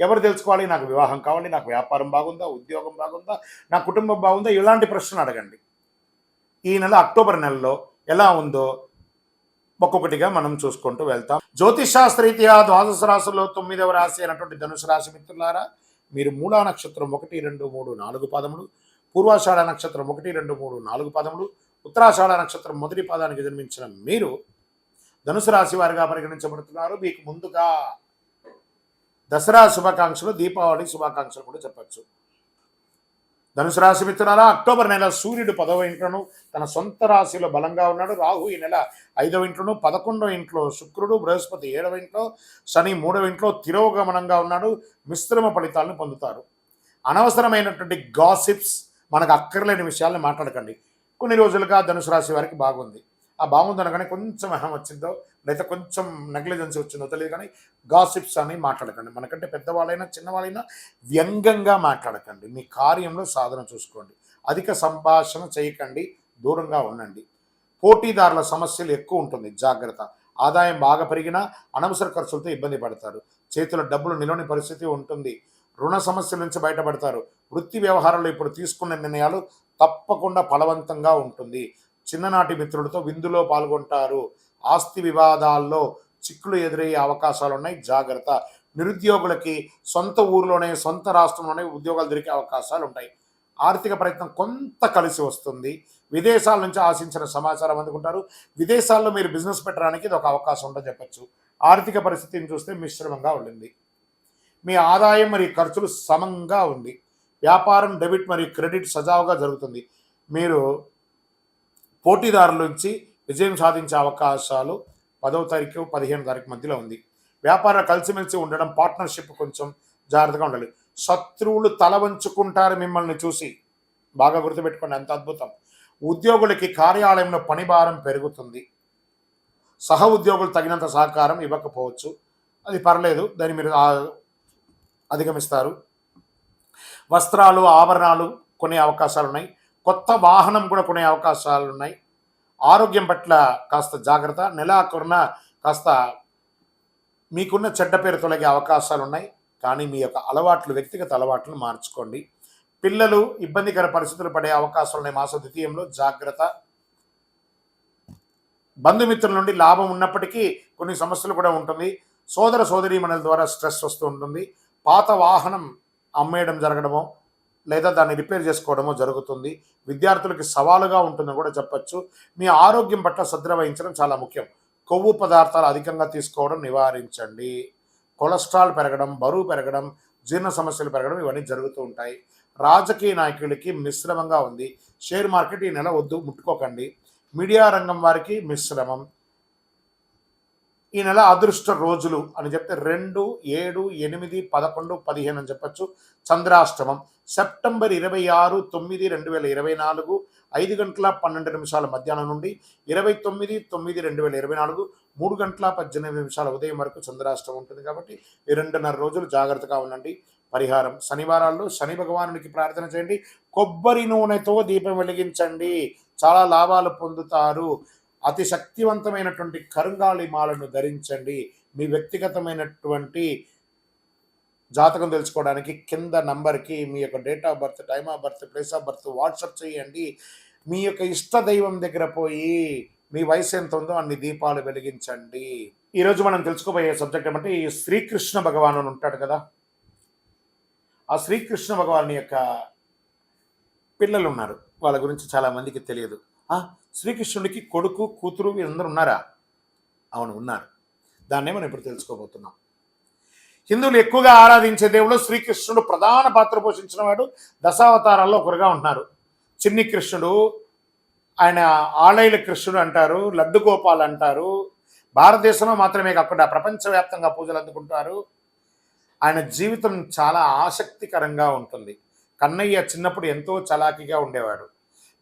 ఎవరు తెలుసుకోవాలి? నాకు వివాహం కావాలి నాకు వ్యాపారం బాగుందా ఉద్యోగం బాగుందా నా కుటుంబం బాగుందా? ఇలాంటి ప్రశ్నలు అడగండి. ఈ నెల అక్టోబర్ నెలలో ఎలా ఉందో ఒక్కొక్కటిగా మనం చూసుకుంటూ వెళ్తాం. జ్యోతిషాస్త్రీత్యా ద్వాదశ రాశుల్లో తొమ్మిదవ రాశి అయినటువంటి ధనుసు రాశి మిత్రులారా మీరు మూలా నక్షత్రం ఒకటి రెండు మూడు నాలుగు పదములు పూర్వాషాఢ నక్షత్రం ఒకటి రెండు మూడు నాలుగు పదములు ఉత్తరాషాఢ నక్షత్రం మొదటి పాదానికి జన్మించిన మీరు ధనుసు రాశి వారిగా పరిగణించబడుతున్నారు. మీకు ముందుగా దసరా శుభాకాంక్షలు దీపావళి శుభాకాంక్షలు కూడా చెప్పచ్చు. ధనుసు రాశి మిత్రులారా అక్టోబర్ నెల సూర్యుడు పదవ ఇంట్లోను తన సొంత రాశిలో బలంగా ఉన్నాడు. రాహు ఈ నెల ఐదవ ఇంట్లోను పదకొండవ ఇంట్లో శుక్రుడు బృహస్పతి ఏడవ ఇంట్లో శని మూడవ ఇంట్లో తిరోగమనంగా ఉన్నాడు. మిశ్రమ ఫలితాలను పొందుతారు. అనవసరమైనటువంటి గాసిప్స్ మనకు అక్కర్లేని విషయాలను మాట్లాడకండి. కొన్ని రోజులుగా ధనుసు రాశి వారికి బాగుంది. ఆ బాగుంది అనగానే కొంచెం అహం వచ్చిందో లేదా కొంచెం నెగ్లిజెన్స్ వచ్చిందో తెలియదు కానీ గాసిప్స్ అని మాట్లాడకండి. మనకంటే పెద్దవాళ్ళైనా చిన్నవాళ్ళైనా వ్యంగ్యంగా మాట్లాడకండి. మీ కార్యంలో సాధన చూసుకోండి. అధిక సంభాషణ చేయకండి. దూరంగా ఉండండి. పోటీదారుల సమస్యలు ఎక్కువ ఉంటుంది. జాగ్రత్త. ఆదాయం బాగా పెరిగినా అనవసర ఖర్చులతో ఇబ్బంది పడతారు. చేతిలో డబ్బులు నిలవని పరిస్థితి ఉంటుంది. రుణ సమస్యల నుంచి బయటపడతారు. వృత్తి వ్యవహారంలో ఇప్పుడు తీసుకున్న నిర్ణయాలు తప్పకుండా ఫలవంతంగా ఉంటుంది. చిన్ననాటి మిత్రులతో విందులో పాల్గొంటారు. ఆస్తి వివాదాల్లో చిక్కులు ఎదురయ్యే అవకాశాలు ఉన్నాయి జాగ్రత్త. నిరుద్యోగులకి సొంత ఊర్లోనే సొంత రాష్ట్రంలోనే ఉద్యోగాలు దొరికే అవకాశాలు ఉంటాయి ఆర్థిక ప్రయత్నం కొంత కలిసి వస్తుంది. విదేశాల నుంచి ఆశించిన సమాచారం అందుకుంటారు. విదేశాల్లో మీరు బిజినెస్ పెట్టడానికి ఇది ఒక అవకాశం ఉందని చెప్పచ్చు. ఆర్థిక పరిస్థితిని చూస్తే మిశ్రమంగా ఉండింది. మీ ఆదాయం మరియు ఖర్చులు సమంగా ఉంది. వ్యాపారం డెబిట్ మరియు క్రెడిట్ సజావుగా జరుగుతుంది. మీరు పోటీదారుల నుంచి విజయం సాధించే అవకాశాలు పదవ తారీఖు పదిహేను తారీఖు మధ్యలో ఉంది. వ్యాపారాలు కలిసిమెలిసి ఉండడం పార్ట్నర్షిప్ కొంచెం జాగ్రత్తగా ఉండాలి. శత్రువులు తల వంచుకుంటారు మిమ్మల్ని చూసి. బాగా గుర్తుపెట్టుకోండి అంత అద్భుతం. ఉద్యోగులకి కార్యాలయంలో పని భారం పెరుగుతుంది. సహ ఉద్యోగులు తగినంత సహకారం ఇవ్వకపోవచ్చు. అది పర్లేదు దాన్ని మీరు అధిగమిస్తారు. వస్త్రాలు ఆభరణాలు కొనే అవకాశాలు ఉన్నాయి కొత్త వాహనం కూడా కొనే అవకాశాలు ఉన్నాయి ఆరోగ్యం పట్ల కాస్త జాగ్రత్త నెలాఖరున కాస్త మీకున్న చెడ్డ పేరు తొలగే అవకాశాలు ఉన్నాయి కానీ మీ యొక్క అలవాట్లు వ్యక్తిగత అలవాట్లను మార్చుకోండి. పిల్లలు ఇబ్బందికర పరిస్థితులు పడే అవకాశాలు ఉన్నాయి మాస ద్వితీయంలో జాగ్రత్త. బంధుమిత్రుల నుండి లాభం ఉన్నప్పటికీ కొన్ని సమస్యలు కూడా ఉంటుంది. సోదర సోదరీమణుల ద్వారా స్ట్రెస్ వస్తూ ఉంటుంది. పాత వాహనం అమ్మేయడం జరగడమో లేదా దాన్ని రిపేర్ చేసుకోవడమో జరుగుతుంది. విద్యార్థులకి సవాలుగా ఉంటుందని కూడా చెప్పచ్చు. మీ ఆరోగ్యం పట్ల శ్రద్ధ వహించడం చాలా ముఖ్యం. కొవ్వు పదార్థాలు అధికంగా తీసుకోవడం నివారించండి. కొలెస్ట్రాల్ పెరగడం బరువు పెరగడం జీర్ణ సమస్యలు పెరగడం ఇవన్నీ జరుగుతూ ఉంటాయి. రాజకీయ నాయకులకి మిశ్రమంగా ఉంది. షేర్ మార్కెట్ ఈ నెల వద్దు ముట్టుకోకండి. మీడియా రంగం వారికి మిశ్రమం. ఈ నెల అదృష్ట రోజులు అని చెప్తే రెండు ఏడు ఎనిమిది పదకొండు పదిహేను అని చెప్పొచ్చు. చంద్రాష్టమం. సెప్టెంబర్ ఇరవై ఆరు తొమ్మిది రెండు వేల ఇరవై నాలుగు ఐదు గంటల పన్నెండు నిమిషాల మధ్యాహ్నం నుండి ఇరవై తొమ్మిది తొమ్మిది రెండు వేల ఇరవై నాలుగు మూడు గంటల పద్దెనిమిది నిమిషాల ఉదయం వరకు చంద్రాష్టమం ఉంటుంది కాబట్టి ఈ రెండున్నర రోజులు జాగ్రత్తగా ఉండండి. పరిహారం. శనివారాల్లో శని భగవానునికి ప్రార్థన చేయండి. కొబ్బరి నూనెతో దీపం వెలిగించండి. చాలా లాభాలు పొందుతారు. అతి శక్తివంతమైనటువంటి కరుంగాళి మాలను ధరించండి. మీ వ్యక్తిగతమైనటువంటి జాతకం తెలుసుకోవడానికి కింద నంబర్కి మీ యొక్క date of birth time of birth place of birth WhatsApp చేయండి. మీ యొక్క ఇష్ట దైవం దగ్గర పోయి మీ వయసు ఎంత ఉందో అన్ని దీపాలు వెలిగించండి. ఈరోజు మనం తెలుసుకోబోయే సబ్జెక్ట్ ఏమంటే ఈ శ్రీకృష్ణ భగవాను అని ఉంటాడు కదా. ఆ శ్రీకృష్ణ భగవాన్ యొక్క పిల్లలు ఉన్నారు. వాళ్ళ గురించి చాలా మందికి తెలియదు. శ్రీకృష్ణుడికి కొడుకు కూతురు వీరందరూ ఉన్నారా? అవును ఉన్నారు. దాన్నే మనం ఇప్పుడు తెలుసుకోబోతున్నాం. హిందువులు ఎక్కువగా ఆరాధించే దేవుడు శ్రీకృష్ణుడు. ప్రధాన పాత్ర పోషించిన వాడు దశావతారాల్లో ఒకరుగా ఉంటున్నారు. చిన్ని కృష్ణుడు ఆయన ఆలయల కృష్ణుడు అంటారు లడ్డు గోపాల్ అంటారు. భారతదేశంలో మాత్రమే కాకుండా ప్రపంచవ్యాప్తంగా పూజలు అందుకుంటారు. ఆయన జీవితం చాలా ఆసక్తికరంగా ఉంటుంది. కన్నయ్య చిన్నప్పుడు ఎంతో చలాకీగా ఉండేవాడు.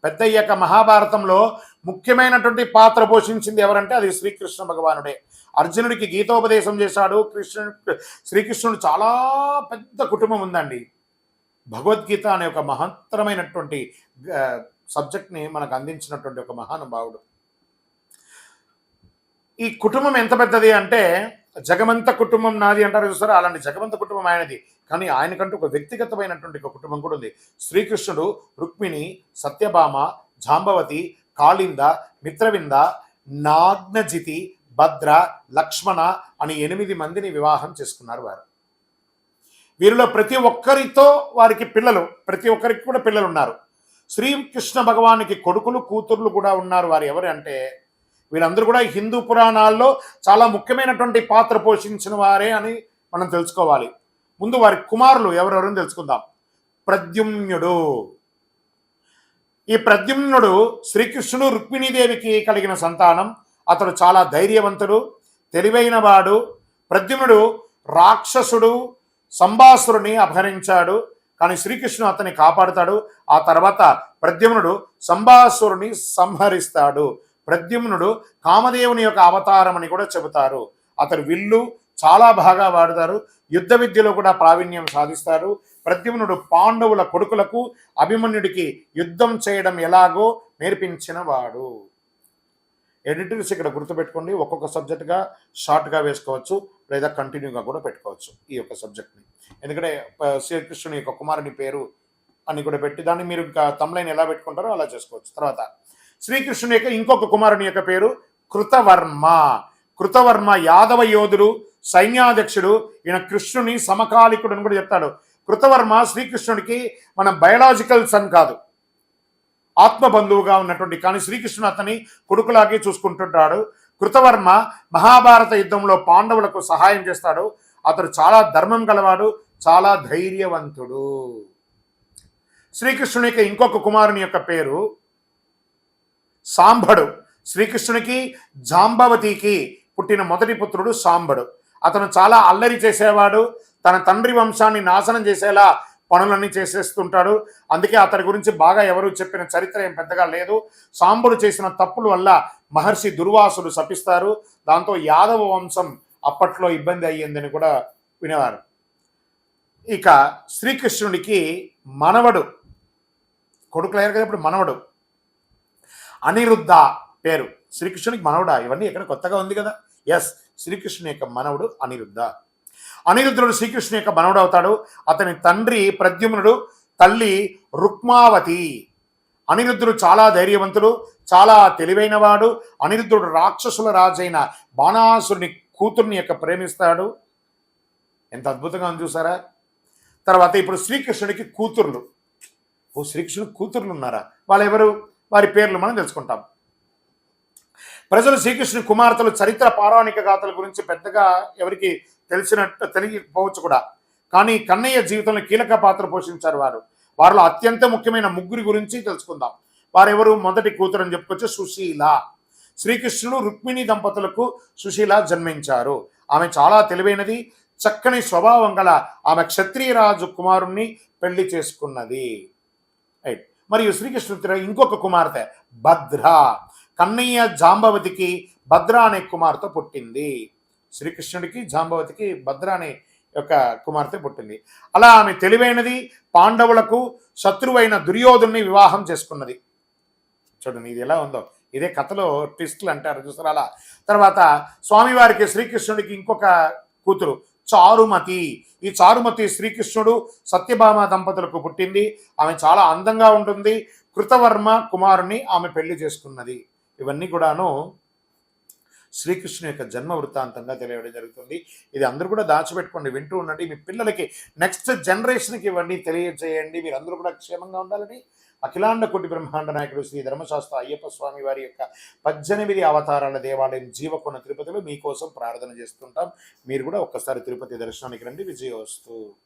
పెద్దయ్యాక మహాభారతంలో ముఖ్యమైనటువంటి పాత్ర పోషించింది ఎవరంటే అది శ్రీకృష్ణ భగవానుడే. అర్జునుడికి గీతోపదేశం చేశాడు. కృష్ణుడు శ్రీకృష్ణుడు చాలా పెద్ద కుటుంబం ఉందండి. భగవద్గీత అనే ఒక మహత్తరమైనటువంటి సబ్జెక్ట్ని మనకు అందించినటువంటి ఒక మహానుభావుడు. ఈ కుటుంబం ఎంత పెద్దది అంటే జగమంత కుటుంబం నాది అంటారు చూస్తారా? అలాంటి జగమంత కుటుంబం ఆయనది. కానీ ఆయనకంటూ ఒక వ్యక్తిగతమైనటువంటి ఒక కుటుంబం కూడా ఉంది. శ్రీకృష్ణుడు రుక్మిణి సత్యభామ జాంబవతి కాళింద మిత్రవింద నాగ్నజితి భద్ర లక్ష్మణ అని ఎనిమిది మందిని వివాహం చేసుకున్నారు వారు. వీరిలో ప్రతి ఒక్కరితో వారికి పిల్లలు ప్రతి ఒక్కరికి కూడా పిల్లలు ఉన్నారు శ్రీకృష్ణ భగవానికి కొడుకులు కూతుర్లు కూడా ఉన్నారు వారు ఎవరు అంటే వీళ్ళందరూ కూడా హిందూ పురాణాల్లో చాలా ముఖ్యమైనటువంటి పాత్ర పోషించిన వారే అని మనం తెలుసుకోవాలి. ముందు వారి కుమారులు ఎవరెవరని తెలుసుకుందాం. ప్రద్యుమ్నుడు. ఈ ప్రద్యుమ్నుడు శ్రీకృష్ణుడు రుక్మిణీదేవికి కలిగిన సంతానం. అతడు చాలా ధైర్యవంతుడు తెలివైన వాడు. ప్రద్యుమ్నుడు రాక్షసుడు సంభాసురుని అపహరించాడు. కానీ శ్రీకృష్ణుడు అతన్ని కాపాడుతాడు. ఆ తర్వాత ప్రద్యుమ్నుడు సంభాసురుని సంహరిస్తాడు. ప్రద్యుమ్నుడు కామదేవుని యొక్క అవతారం అని కూడా చెబుతారు. అతడు విల్లు చాలా బాగా వాడతారు. యుద్ధ విద్యలో కూడా ప్రావీణ్యం సాధిస్తారు. ప్రద్యుమ్నుడు పాండవుల కొడుకులకు అభిమన్యుడికి యుద్ధం చేయడం ఎలాగో నేర్పించిన వాడు ఎడిటర్స్ ఇక్కడ గుర్తుపెట్టుకోండి. ఒక్కొక్క సబ్జెక్ట్గా షార్ట్గా వేసుకోవచ్చు లేదా కంటిన్యూగా కూడా పెట్టుకోవచ్చు ఈ యొక్క సబ్జెక్ట్ని. ఎందుకంటే శ్రీకృష్ణుని యొక్క కుమారుని పేరు అని కూడా పెట్టి దాన్ని మీరు ఇంకా తమ్లైన్ ఎలా పెట్టుకుంటారో అలా చేసుకోవచ్చు. తర్వాత శ్రీకృష్ణుని యొక్క ఇంకొక కుమారుని యొక్క పేరు కృతవర్మ. కృతవర్మ యాదవ యోధుడు సైన్యాధ్యక్షుడు ఈయన కృష్ణుని సమకాలికుడు అని కూడా చెప్తాడు. కృతవర్మ శ్రీకృష్ణుడికి మన బయలాజికల్ సన్ కాదు. ఆత్మ బంధువుగా ఉన్నటువంటి కానీ శ్రీకృష్ణుడు అతని కొడుకులాగే చూసుకుంటుంటాడు. కృతవర్మ మహాభారత యుద్ధంలో పాండవులకు సహాయం చేస్తాడు. అతడు చాలా ధర్మం గలవాడు చాలా ధైర్యవంతుడు. శ్రీకృష్ణుని యొక్క ఇంకొక కుమారుని యొక్క పేరు సాంబడు శ్రీకృష్ణునికి జాంబవతికి పుట్టిన మొదటి పుత్రుడు సాంబడు అతను చాలా అల్లరి చేసేవాడు. తన తండ్రి వంశాన్ని నాశనం చేసేలా పనులన్నీ చేసేస్తుంటాడు. అందుకే అతడి గురించి బాగా ఎవరు చెప్పిన చరిత్ర ఏం పెద్దగా లేదు. సాంబుడు చేసిన తప్పుల వల్ల మహర్షి దుర్వాసులు శపిస్తారు. దాంతో యాదవ వంశం అప్పట్లో ఇబ్బంది అయ్యిందని కూడా వినేవారు. ఇక శ్రీకృష్ణుడికి మనవడు. కొడుకులయ్యారు కదా ఇప్పుడు మనవడు. అనిరుద్ధ పేరు. శ్రీకృష్ణునికి మనవుడా. ఇవన్నీ ఇక్కడ కొత్తగా ఉంది కదా? ఎస్ శ్రీకృష్ణుని యొక్క మనవుడు అనిరుద్ధ. అనిరుద్ధుడు శ్రీకృష్ణుని యొక్క మనవుడు అవుతాడు. అతని తండ్రి ప్రద్యుమ్నుడు తల్లి రుక్మావతి. అనిరుద్ధుడు చాలా ధైర్యవంతుడు చాలా తెలివైనవాడు. అనిరుద్ధుడు రాక్షసుల రాజైన బాణాసురుని కూతుర్ని యొక్క ప్రేమిస్తాడు. ఎంత అద్భుతంగా ఉంది చూసారా? తర్వాత ఇప్పుడు శ్రీకృష్ణుడికి కూతుర్లు. ఓ శ్రీకృష్ణుడు కూతుర్లు ఉన్నారా? వాళ్ళెవరు? వారి పేర్లు మనం తెలుసుకుంటాం. ప్రజలు శ్రీకృష్ణుని కుమార్తెలు చరిత్ర పౌరాణిక గాథల గురించి పెద్దగా ఎవరికి తెలిసినట్టు తెలియకపోవచ్చు కూడా. కానీ కన్నయ్య జీవితంలో కీలక పాత్ర పోషించారు వారు. వారిలో అత్యంత ముఖ్యమైన ముగ్గురి గురించి తెలుసుకుందాం. వారెవరు? మొదటి కూతురు అని చెప్పుకోవచ్చు సుశీల. శ్రీకృష్ణుడు రుక్మిణి దంపతులకు సుశీల జన్మించారు. ఆమె చాలా తెలివైనది చక్కని స్వభావం గల ఆమె క్షత్రియరాజు కుమారుణ్ణి పెళ్ళి చేసుకున్నది. రైట్ మరియు శ్రీకృష్ణుడి ఇంకొక కుమార్తె భద్ర. కన్నయ్య జాంబవతికి భద్ర అనే కుమార్తె పుట్టింది. శ్రీకృష్ణుడికి జాంబవతికి భద్ర అనే యొక్క కుమార్తె పుట్టింది. అలా ఆమె తెలివైనది పాండవులకు శత్రువైన దుర్యోధుని వివాహం చేసుకున్నది. చూడండి ఇది ఎలా ఉందో. ఇదే కథలో ట్విస్ట్లు అంటారు చూసారు అలా. తర్వాత స్వామివారికి శ్రీకృష్ణుడికి ఇంకొక కూతురు చారుమతి. ఈ చారుమతి శ్రీకృష్ణుడు సత్యభామ దంపతులకు పుట్టింది. ఆమె చాలా అందంగా ఉంటుంది. కృతవర్మ కుమారుని ఆమె పెళ్ళి చేసుకున్నది. ఇవన్నీ కూడాను శ్రీకృష్ణు యొక్క జన్మ వృత్తాంతంగా తెలియడం జరుగుతుంది. ఇది అందరూ కూడా దాచిపెట్టుకోండి వింటూ ఉండండి. మీ పిల్లలకి నెక్స్ట్ జనరేషన్కి ఇవన్నీ తెలియజేయండి. మీరు అందరూ కూడా క్షేమంగా ఉండాలని అఖిలాండ కోటి బ్రహ్మాండ నాయకుడు శ్రీ ధర్మశాస్త్ర అయ్యప్ప స్వామి వారి యొక్క పద్దెనిమిది అవతారాల దేవాలయం జీవకొన తిరుపతిలో మీకోసం ప్రార్థన చేస్తుంటాం. మీరు కూడా ఒక్కసారి తిరుపతి దర్శనానికి రండి. విజయ